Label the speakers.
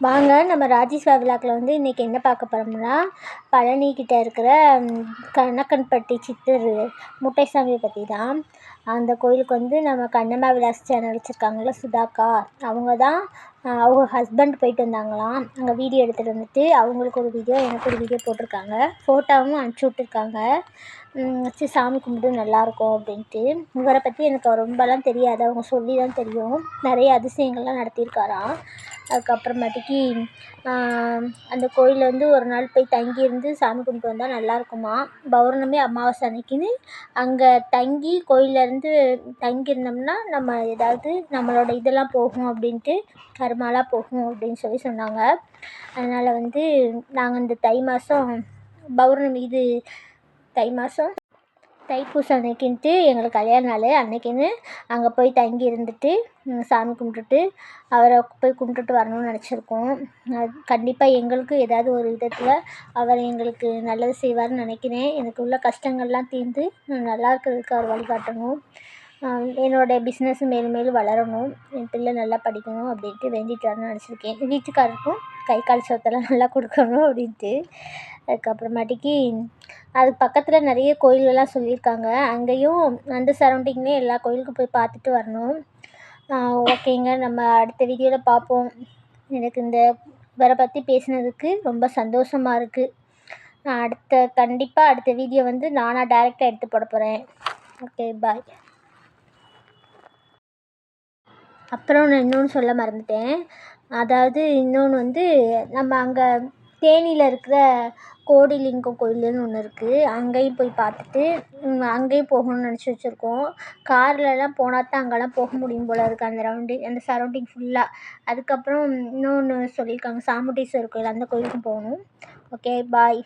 Speaker 1: வாங்க நம்ம ராஜேஸ்வா விழாக்கில் வந்து இன்றைக்கி என்ன பார்க்க போகிறோம்னா பழனிக்கிட்ட இருக்கிற கணக்கன்பட்டி சித்தர் முட்டைசாமியை பற்றி தான் அந்த கோயிலுக்கு வந்து நம்ம கண்ணம்மா விலாஸ் சேனல் வச்சுருக்காங்கள்ல சுதாக்கா அவங்க தான் அவங்க ஹஸ்பண்ட் போயிட்டு வந்தாங்களாம். அங்கே வீடியோ எடுத்துகிட்டு வந்துட்டு அவங்களுக்கு ஒரு வீடியோ எனக்கு ஒரு வீடியோ போட்டிருக்காங்க. ஃபோட்டோவும் அனுப்பிச்சி விட்ருக்காங்க வச்சு சாமி கும்பிட்டு நல்லாயிருக்கும் அப்படின்ட்டு. இவரை பற்றி எனக்கு ரொம்பலாம் தெரியாது. அவங்க சொல்லி தான் தெரியும். நிறைய அதிசயங்கள்லாம் நடத்தியிருக்காராம். அதுக்கப்புறமேட்டுக்கு அந்த கோயிலில் வந்து ஒரு நாள் போய் தங்கியிருந்து சாமி கும்பிட்டு வந்தால் நல்லாயிருக்குமா? பௌர்ணமி அமாவாசை அன்னைக்குன்னு அங்கே தங்கி கோயிலேருந்து தங்கியிருந்தோம்னா நம்ம ஏதாவது நம்மளோட இதெல்லாம் போகும் அப்படின்ட்டு கருமாலாம் போகும் அப்படின்னு சொல்லி சொன்னாங்க. அதனால் வந்து நாங்கள் இந்த தை மாதம் பௌர்ணமி இது தை மாதம் தைப்பூசம் அன்னைக்கின்ட்டு எங்களுக்கு கல்யாண நாள். அன்னைக்கின்னு அங்கே போய் தங்கி இருந்துட்டு சாமி கும்பிட்டுட்டு அவரை போய் கும்பிட்டுட்டு வரணும்னு நினச்சிருக்கோம். கண்டிப்பாக எங்களுக்கு ஏதாவது ஒரு விதத்தில் அவர் எங்களுக்கு நல்லது செய்வார்னு நினைக்கிறேன். எனக்கு உள்ள கஷ்டங்கள்லாம் தீர்ந்து நல்லா இருக்கிறதுக்கு அவர் வழிகாட்டணும். என்னோடய பிஸ்னஸ் மேலும் மேலும் வளரணும். என் பிள்ளை நல்லா படிக்கணும் அப்படின்ட்டு வேண்டிட்டு வரணும்னு நினச்சிருக்கேன். வீட்டுக்காரருக்கும் கை கால் சொத்தெல்லாம் நல்லா கொடுக்கணும் அப்படின்ட்டு. அதுக்கப்புறமேட்டுக்கு அதுக்கு பக்கத்தில் நிறைய கோயிலெல்லாம் சொல்லியிருக்காங்க. அங்கேயும் அந்த சரௌண்டிங்லேயும் எல்லா கோயிலுக்கும் போய் பார்த்துட்டு வரணும். ஓகேங்க. நம்ம அடுத்த வீடியோவில் பார்ப்போம். எனக்கு இந்த இவரை பற்றி பேசினதுக்கு ரொம்ப சந்தோஷமாக இருக்குது நான் அடுத்த கண்டிப்பாக அடுத்த வீடியோ வந்து நானாக டைரெக்டாக எடுத்து போட போகிறேன் ஓகே பாய் அப்புறம் நான் இன்னொன்று சொல்ல மறந்துட்டேன். அதாவது இன்னொன்று வந்து நம்ம அங்கே தேனியில் இருக்கிற கோடிலிங்கம் கோயிலுன்னு ஒன்று இருக்குது அங்கேயும் போய் பார்த்துட்டு அங்கேயும் போகணும்னு நினச்சி வச்சுருக்கோம். கார்லலாம் போனால் தான் அங்கெல்லாம் போக முடியும் போல் இருக்குது அந்த ரவுண்டு அந்த சரௌண்டிங் ஃபுல்லாக அதுக்கப்புறம் இன்னொன்று சொல்லியிருக்காங்க சாமுண்டீஸ்வரர் கோயில் அந்த கோயிலுக்கும் போகணும். Okay bye